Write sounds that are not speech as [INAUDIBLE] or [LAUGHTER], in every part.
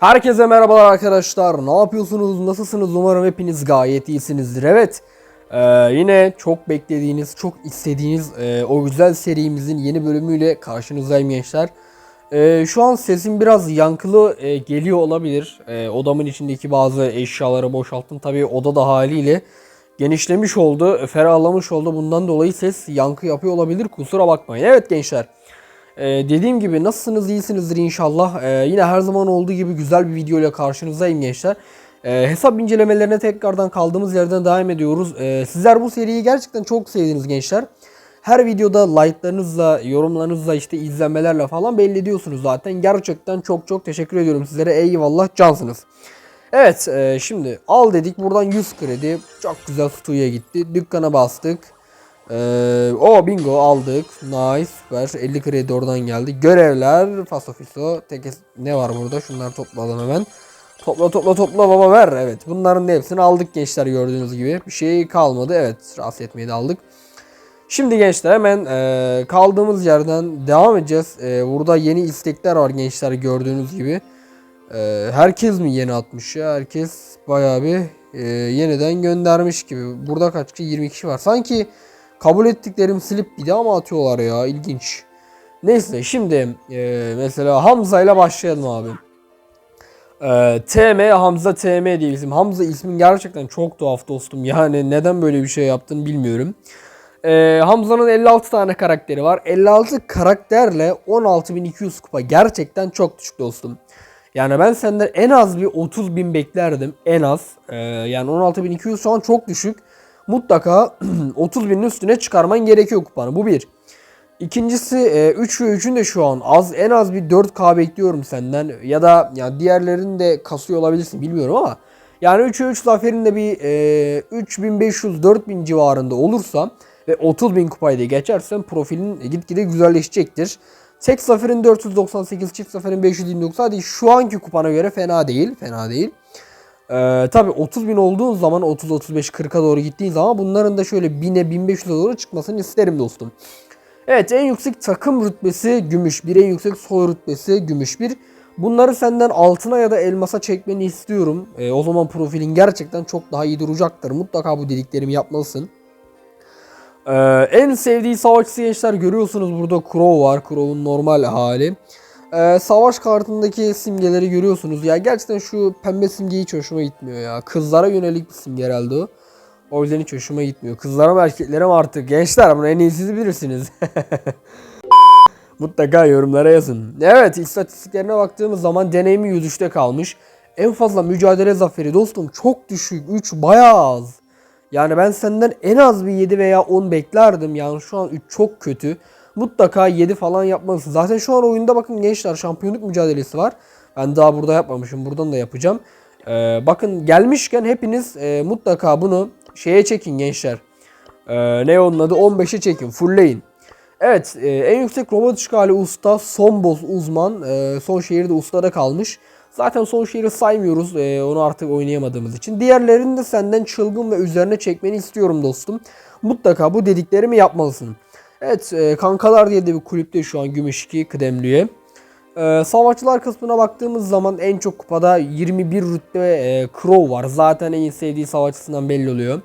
Herkese merhabalar arkadaşlar. Ne yapıyorsunuz? Nasılsınız? Umarım hepiniz gayet iyisinizdir. Evet. e, yine çok beklediğiniz, çok istediğiniz e, o güzel serimizin yeni bölümüyle karşınızdayım gençler. E, şu an sesim biraz yankılı e, geliyor olabilir. E, odamın içindeki bazı eşyaları boşalttım. Tabii oda da haliyle genişlemiş oldu, ferahlamış oldu. Bundan dolayı ses yankı yapıyor olabilir. Kusura bakmayın. Evet gençler. Ee, dediğim gibi nasılsınız iyisinizdir inşallah. Ee, yine her zaman olduğu gibi güzel bir video ile karşınızdayım gençler. Ee, hesap incelemelerine tekrardan kaldığımız yerden devam ediyoruz. Ee, sizler bu seriyi gerçekten çok sevdiniz gençler. Her videoda like'larınızla, yorumlarınızla, işte izlenmelerle falan belli ediyorsunuz zaten. Gerçekten çok çok teşekkür ediyorum sizlere. Eyvallah cansınız. Evet e, şimdi al dedik buradan 100 kredi. Çok güzel Stu'ya gitti. Dükkana bastık. Ee, o bingo aldık. Nice süper. 50 kredi oradan geldi. Görevler. Faso fiso. Tek ne var burada? Şunları topladım hemen. Topla topla topla baba ver. Evet bunların da hepsini aldık gençler gördüğünüz gibi. Bir şey kalmadı. Evet rahatsız etmeyi de aldık. Şimdi gençler hemen e, kaldığımız yerden devam edeceğiz. E, burada yeni istekler var gençler gördüğünüz gibi. E, herkes mi yeni atmış ya? Herkes bayağı bir e, yeniden göndermiş gibi. Burada kaç kişi? 20 kişi var. Sanki kabul ettiklerim silip bir daha mı atıyorlar ya? İlginç. Neyse şimdi e, mesela Hamza ile başlayalım abi. E, TM Hamza TM diye isim. Hamza ismin gerçekten çok tuhaf dostum. Yani neden böyle bir şey yaptın bilmiyorum. E, Hamza'nın 56 tane karakteri var. 56 karakterle 16.200 kupa gerçekten çok düşük dostum. Yani ben senden en az bir 30 bin beklerdim. En az. E, yani 16.200 şu an çok düşük mutlaka [CLEARS THROAT] 30 binin üstüne çıkarman gerekiyor kupanı. Bu bir. İkincisi 3 ve 3'ün de şu an az en az bir 4K bekliyorum senden ya da ya diğerlerini de kasıyor olabilirsin bilmiyorum ama yani 3 ve 3 zaferin de bir e, 3500-4000 civarında olursa ve 30 bin kupayı da geçersen profilin gitgide güzelleşecektir. Tek zaferin 498, çift zaferin 529 hadi şu anki kupana göre fena değil. Fena değil. Ee, tabii 30 bin olduğun zaman 30 35 40'a doğru gittiğin zaman bunların da şöyle 1000'e 1500'e doğru çıkmasını isterim dostum. Evet en yüksek takım rütbesi gümüş bir en yüksek soy rütbesi gümüş bir. Bunları senden altına ya da elmasa çekmeni istiyorum. Ee, o zaman profilin gerçekten çok daha iyi duracaktır. Mutlaka bu dediklerimi yapmalısın. Ee, en sevdiği savaşçı gençler görüyorsunuz burada Crow var. Crow'un normal hali. Ee, savaş kartındaki simgeleri görüyorsunuz. Ya gerçekten şu pembe simge hiç hoşuma gitmiyor ya. Kızlara yönelik bir simge herhalde o. O yüzden hiç hoşuma gitmiyor. Kızlara mı erkeklere mi artık? Gençler bunu en iyi siz bilirsiniz. [LAUGHS] Mutlaka yorumlara yazın. Evet istatistiklerine baktığımız zaman deneyimi 103'te kalmış. En fazla mücadele zaferi dostum çok düşük. 3 bayağı az. Yani ben senden en az bir 7 veya 10 beklerdim. Yani şu an 3 çok kötü mutlaka 7 falan yapmalısın. Zaten şu an oyunda bakın gençler şampiyonluk mücadelesi var. Ben daha burada yapmamışım. Buradan da yapacağım. Ee, bakın gelmişken hepiniz e, mutlaka bunu şeye çekin gençler. Ee, ne onun adı? 15'e çekin. Fullleyin. Evet e, en yüksek robot işgali usta son boss uzman. E, son şehirde ustada kalmış. Zaten son şehri saymıyoruz e, onu artık oynayamadığımız için. Diğerlerini de senden çılgın ve üzerine çekmeni istiyorum dostum. Mutlaka bu dediklerimi yapmalısın. Evet e, Kankalar diye de bir kulüpte şu an Gümüş 2 kıdemliye. E, savaşçılar kısmına baktığımız zaman en çok kupada 21 rütbe e, Crow var. Zaten en sevdiği savaşçısından belli oluyor.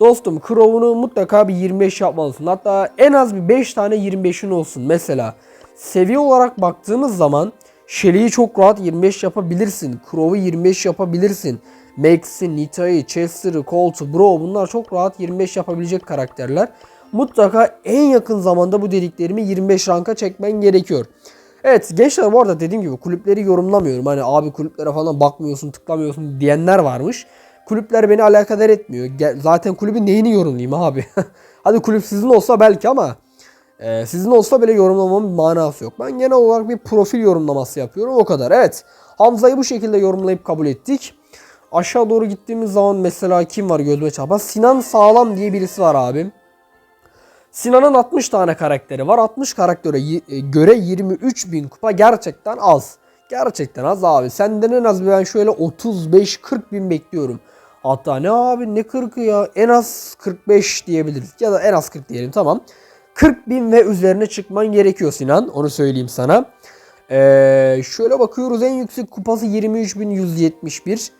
Dostum Crow'unu mutlaka bir 25 yapmalısın. Hatta en az bir 5 tane 25'in olsun. Mesela seviye olarak baktığımız zaman Shelly'i çok rahat 25 yapabilirsin. Crow'u 25 yapabilirsin. Max'i, Nita'yı, Chester'ı, Colt'u, Bro bunlar çok rahat 25 yapabilecek karakterler mutlaka en yakın zamanda bu dediklerimi 25 ranka çekmen gerekiyor. Evet gençler bu arada dediğim gibi kulüpleri yorumlamıyorum. Hani abi kulüplere falan bakmıyorsun tıklamıyorsun diyenler varmış. Kulüpler beni alakadar etmiyor. Zaten kulübün neyini yorumlayayım abi. [LAUGHS] Hadi kulüp sizin olsa belki ama e, sizin olsa bile yorumlamamın manası yok. Ben genel olarak bir profil yorumlaması yapıyorum o kadar. Evet Hamza'yı bu şekilde yorumlayıp kabul ettik. Aşağı doğru gittiğimiz zaman mesela kim var gözüme çarpan? Sinan Sağlam diye birisi var abim. Sinan'ın 60 tane karakteri var. 60 karaktere e, göre 23 bin kupa gerçekten az. Gerçekten az abi. Senden en az ben şöyle 35-40 bin bekliyorum. Hatta ne abi ne 40'ı ya en az 45 diyebiliriz. Ya da en az 40 diyelim tamam. 40 bin ve üzerine çıkman gerekiyor Sinan. Onu söyleyeyim sana. Ee, şöyle bakıyoruz en yüksek kupası 23.171.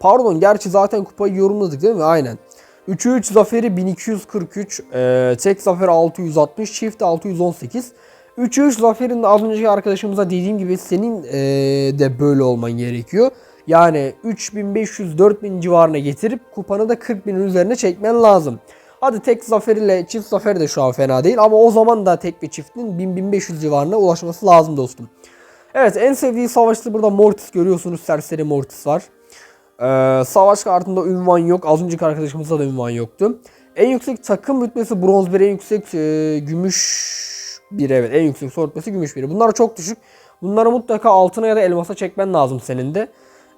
Pardon gerçi zaten kupayı yorumladık değil mi? Aynen. 3'ü 3 zaferi 1243. Ee, tek zafer 660. Çift 618. 3'ü 3 zaferin de az önceki arkadaşımıza dediğim gibi senin ee, de böyle olman gerekiyor. Yani 3500-4000 civarına getirip kupanı da 40.000'in üzerine çekmen lazım. Hadi tek zafer ile çift zafer de şu an fena değil ama o zaman da tek ve çiftin 1000-1500 civarına ulaşması lazım dostum. Evet en sevdiği savaşçı burada Mortis görüyorsunuz. Serseri Mortis var. Ee, savaş kartında ünvan yok. Az önceki arkadaşımızda da ünvan yoktu. En yüksek takım rütbesi bronz 1, en yüksek e, gümüş 1 evet. En yüksek soru rütbesi gümüş 1. Bunlar çok düşük. Bunları mutlaka altına ya da elmasa çekmen lazım senin de.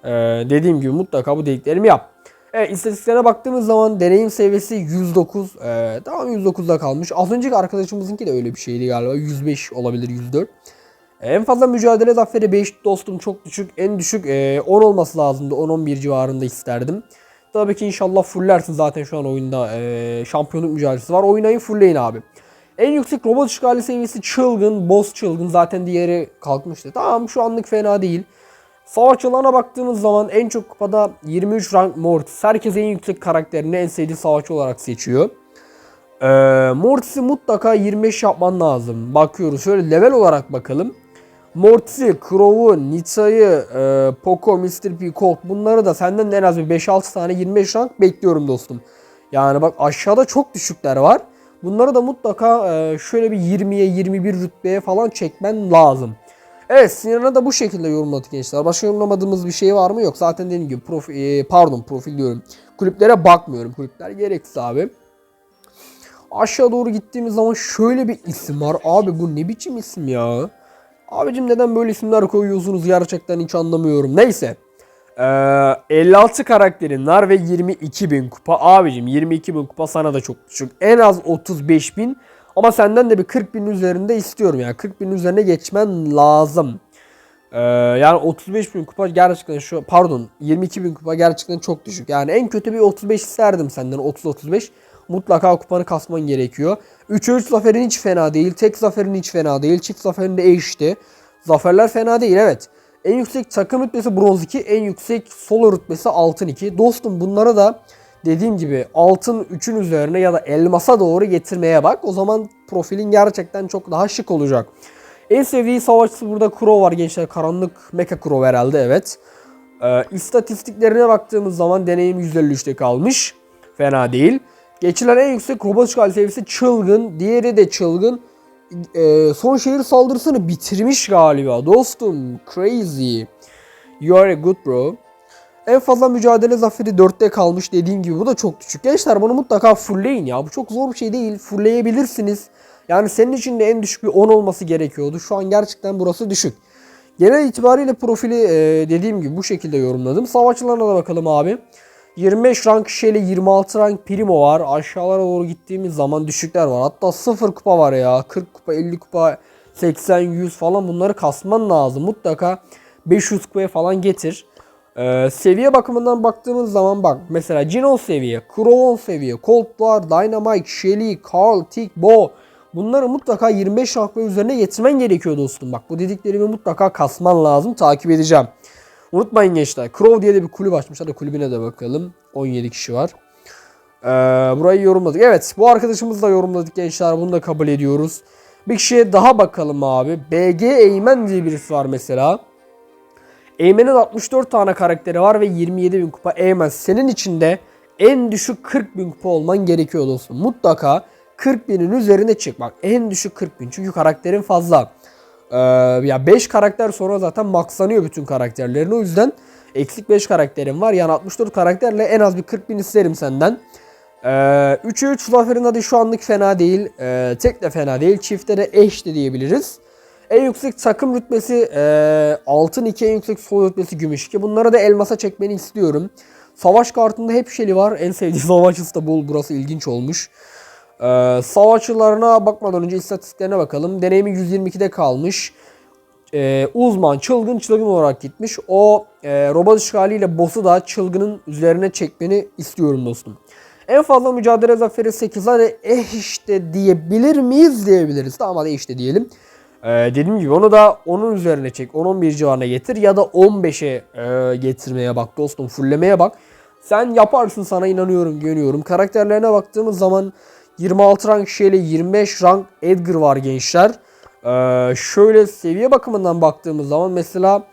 Ee, dediğim gibi mutlaka bu dediklerimi yap. Evet istatistiklerine baktığımız zaman deneyim seviyesi 109. Ee, tamam 109'da kalmış. Az önceki arkadaşımızınki de öyle bir şeydi galiba. 105 olabilir 104. En fazla mücadele zaferi 5 dostum çok düşük. En düşük e, 10 olması lazımdı. 10-11 civarında isterdim. Tabii ki inşallah fullersin zaten şu an oyunda e, şampiyonluk mücadelesi var. Oynayın fullleyin abi. En yüksek robot işgali seviyesi çılgın, boss çılgın. Zaten diğeri kalkmıştı. Tamam şu anlık fena değil. Savaşçılarına baktığımız zaman en çok kupada 23 rank Mortis. Herkes en yüksek karakterini en sevdiği savaşçı olarak seçiyor. Ee, Mortis'i mutlaka 25 yapman lazım. Bakıyoruz şöyle level olarak bakalım. Mortis'i, Crow'u, Nita'yı, e, Poco, Mr. P, Colt bunları da senden de en az bir 5-6 tane 25 rank bekliyorum dostum. Yani bak aşağıda çok düşükler var. Bunları da mutlaka e, şöyle bir 20'ye 21 rütbeye falan çekmen lazım. Evet Sinan'a da bu şekilde yorumladık gençler. Başka yorumlamadığımız bir şey var mı? Yok. Zaten dediğim gibi profil, e, pardon profil diyorum. Kulüplere bakmıyorum. Kulüpler gereksiz abi. Aşağı doğru gittiğimiz zaman şöyle bir isim var. Abi bu ne biçim isim ya? Abicim neden böyle isimler koyuyorsunuz gerçekten hiç anlamıyorum. Neyse. Ee, 56 karakterin var ve 22 bin kupa. Abicim 22 bin kupa sana da çok düşük. En az 35 bin. Ama senden de bir 40 bin üzerinde istiyorum yani. 40 bin üzerine geçmen lazım. Ee, yani 35 bin kupa gerçekten şu pardon 22 bin kupa gerçekten çok düşük. Yani en kötü bir 35 isterdim senden 30-35. Mutlaka kupanı kasman gerekiyor. 3'e 3 zaferin hiç fena değil. Tek zaferin hiç fena değil. Çift zaferin de eşti. Zaferler fena değil evet. En yüksek takım rütbesi bronz 2. En yüksek solo rütbesi altın 2. Dostum bunlara da dediğim gibi altın 3'ün üzerine ya da elmasa doğru getirmeye bak. O zaman profilin gerçekten çok daha şık olacak. En sevdiği savaşçısı burada Crow var gençler. Karanlık Mecha Crow herhalde evet. Ee, istatistiklerine baktığımız zaman deneyim 153'te kalmış. Fena değil. Geçilen en yüksek robot işgal seviyesi çılgın. Diğeri de çılgın. Ee, son şehir saldırısını bitirmiş galiba. Dostum crazy. You are a good bro. En fazla mücadele zaferi 4'te kalmış dediğim gibi bu da çok düşük. Gençler bunu mutlaka fullleyin ya. Bu çok zor bir şey değil. Fullleyebilirsiniz. Yani senin için de en düşük bir 10 olması gerekiyordu. Şu an gerçekten burası düşük. Genel itibariyle profili e, dediğim gibi bu şekilde yorumladım. Savaşçılarına da bakalım abi. 25 rank Shelly, 26 rank Primo var. Aşağılara doğru gittiğimiz zaman düşükler var. Hatta 0 kupa var ya. 40 kupa, 50 kupa, 80, 100 falan bunları kasman lazım. Mutlaka 500 kupaya falan getir. Ee, seviye bakımından baktığımız zaman bak mesela Gino seviye, Crow seviye, Colt var, Dynamite, Shelly, Carl, Tick, Bo. Bunları mutlaka 25 rank ve üzerine getirmen gerekiyor dostum. Bak bu dediklerimi mutlaka kasman lazım. Takip edeceğim. Unutmayın gençler. Crow diye de bir kulüp açmış. Hadi kulübüne de bakalım. 17 kişi var. Ee, burayı yorumladık. Evet bu arkadaşımızı da yorumladık gençler. Bunu da kabul ediyoruz. Bir kişiye daha bakalım abi. BG Eymen diye birisi var mesela. Eymen'in 64 tane karakteri var ve 27 bin kupa. Eymen senin içinde en düşük 40 bin kupa olman gerekiyor dostum. Mutlaka 40 binin üzerine çık. Bak en düşük 40 bin. Çünkü karakterin fazla. Ee, ya 5 karakter sonra zaten maxlanıyor bütün karakterlerin. O yüzden eksik 5 karakterim var. Yani 64 karakterle en az bir 40 bin isterim senden. Ee, 3'e 3 zaferin adı şu anlık fena değil. Ee, tek de fena değil. Çifte de eş de diyebiliriz. En yüksek takım rütbesi e, altın 2, en yüksek sol rütbesi gümüş 2. Bunları da elmasa çekmeni istiyorum. Savaş kartında hep şeli var. En sevdiği [LAUGHS] savaşçısı da bul. Burası ilginç olmuş. Ee, savaşçılarına bakmadan önce istatistiklerine bakalım. Deneyimi 122'de kalmış. Ee, uzman çılgın çılgın olarak gitmiş. O e, robot işgaliyle boss'u da çılgının üzerine çekmeni istiyorum dostum. En fazla mücadele zaferi 8 hadi eh işte diyebilir miyiz diyebiliriz. Tamam hadi işte diyelim. Ee, dediğim gibi onu da onun üzerine çek. 10-11 civarına getir ya da 15'e e, getirmeye bak dostum. Fullemeye bak. Sen yaparsın sana inanıyorum güveniyorum. Karakterlerine baktığımız zaman 26 rank şeyle 25 rank Edgar var gençler. Ee, şöyle seviye bakımından baktığımız zaman mesela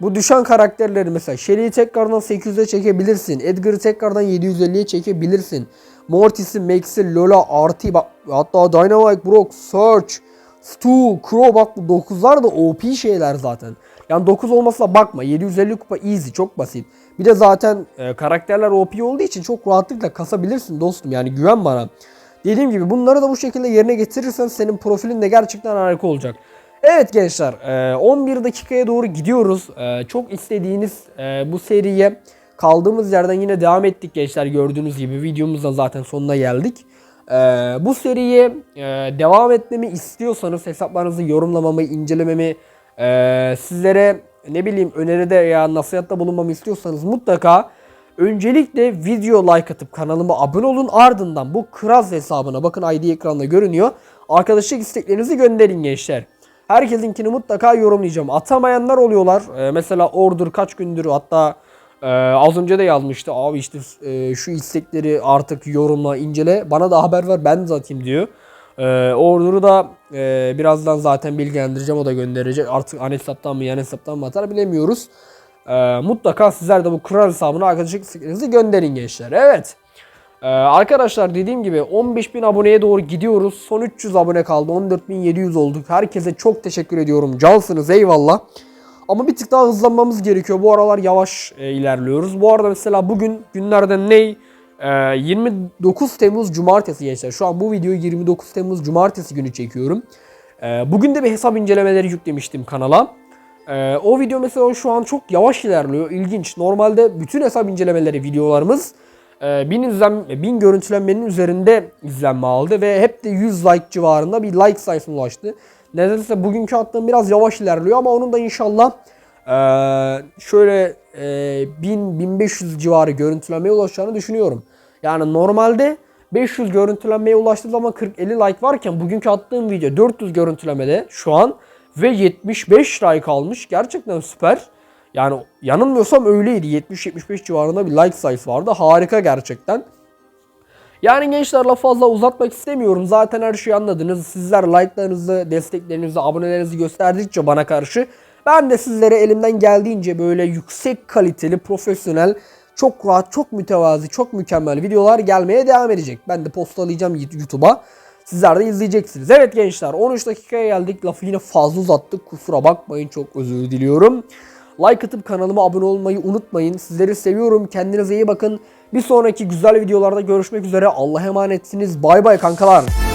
bu düşen karakterleri mesela Shelly'i tekrardan 800'e çekebilirsin. Edgar'ı tekrardan 750'ye çekebilirsin. Mortis'i, Max'i, Lola, Artie bak hatta Dynamite, Brock, Search, Stu, Crow bak bu 9'lar da OP şeyler zaten. Yani 9 olmasına bakma. 750 kupa easy çok basit. Bir de zaten e, karakterler OP olduğu için çok rahatlıkla kasabilirsin dostum. Yani güven bana. Dediğim gibi bunları da bu şekilde yerine getirirsen senin profilin de gerçekten harika olacak. Evet gençler e, 11 dakikaya doğru gidiyoruz. E, Çok istediğiniz e, bu seriye kaldığımız yerden yine devam ettik gençler gördüğünüz gibi videomuzda zaten sonuna geldik. E, Bu seriye e, devam etmemi istiyorsanız hesaplarınızı yorumlamamı, incelememi e, sizlere ne bileyim öneride ya nasihatta bulunmamı istiyorsanız mutlaka Öncelikle video like atıp kanalıma abone olun. Ardından bu Kraz hesabına bakın ID ekranda görünüyor. Arkadaşlık isteklerinizi gönderin gençler. Herkesinkini mutlaka yorumlayacağım. Atamayanlar oluyorlar. Ee, mesela order kaç gündür hatta e, az önce de yazmıştı. Abi işte e, şu istekleri artık yorumla incele. Bana da haber ver ben de atayım diyor. Ee, order'ı da e, birazdan zaten bilgilendireceğim. O da gönderecek. Artık an hesaptan mı yan hesaptan mı atar bilemiyoruz. Ee, mutlaka sizler de bu kral hesabına arkadaşlık isteklerinizi gönderin gençler. Evet. Ee, arkadaşlar dediğim gibi 15.000 aboneye doğru gidiyoruz. Son 300 abone kaldı. 14.700 olduk. Herkese çok teşekkür ediyorum. Cansınız eyvallah. Ama bir tık daha hızlanmamız gerekiyor. Bu aralar yavaş e, ilerliyoruz. Bu arada mesela bugün günlerden ne? Ee, 29 Temmuz Cumartesi gençler. Şu an bu videoyu 29 Temmuz Cumartesi günü çekiyorum. Ee, bugün de bir hesap incelemeleri yüklemiştim kanala. Ee, o video mesela şu an çok yavaş ilerliyor. İlginç. Normalde bütün hesap incelemeleri videolarımız e, 1000 izlen 1000 görüntülenmenin üzerinde izlenme aldı ve hep de 100 like civarında bir like sayısına ulaştı. Nedense bugünkü attığım biraz yavaş ilerliyor ama onun da inşallah e, şöyle e, 1000-1500 civarı görüntülenmeye ulaşacağını düşünüyorum. Yani normalde 500 görüntülenmeye ulaştığı zaman 40-50 like varken bugünkü attığım video 400 görüntülemede şu an ve 75 like almış. Gerçekten süper. Yani yanılmıyorsam öyleydi. 70-75 civarında bir like sayısı vardı. Harika gerçekten. Yani gençlerle fazla uzatmak istemiyorum. Zaten her şeyi anladınız. Sizler like'larınızı, desteklerinizi, abonelerinizi gösterdikçe bana karşı ben de sizlere elimden geldiğince böyle yüksek kaliteli, profesyonel, çok rahat, çok mütevazi, çok mükemmel videolar gelmeye devam edecek. Ben de postalayacağım YouTube'a. Sizler de izleyeceksiniz. Evet gençler 13 dakikaya geldik. Lafı yine fazla uzattık. Kusura bakmayın çok özür diliyorum. Like atıp kanalıma abone olmayı unutmayın. Sizleri seviyorum. Kendinize iyi bakın. Bir sonraki güzel videolarda görüşmek üzere. Allah'a emanetsiniz. Bay bay kankalar.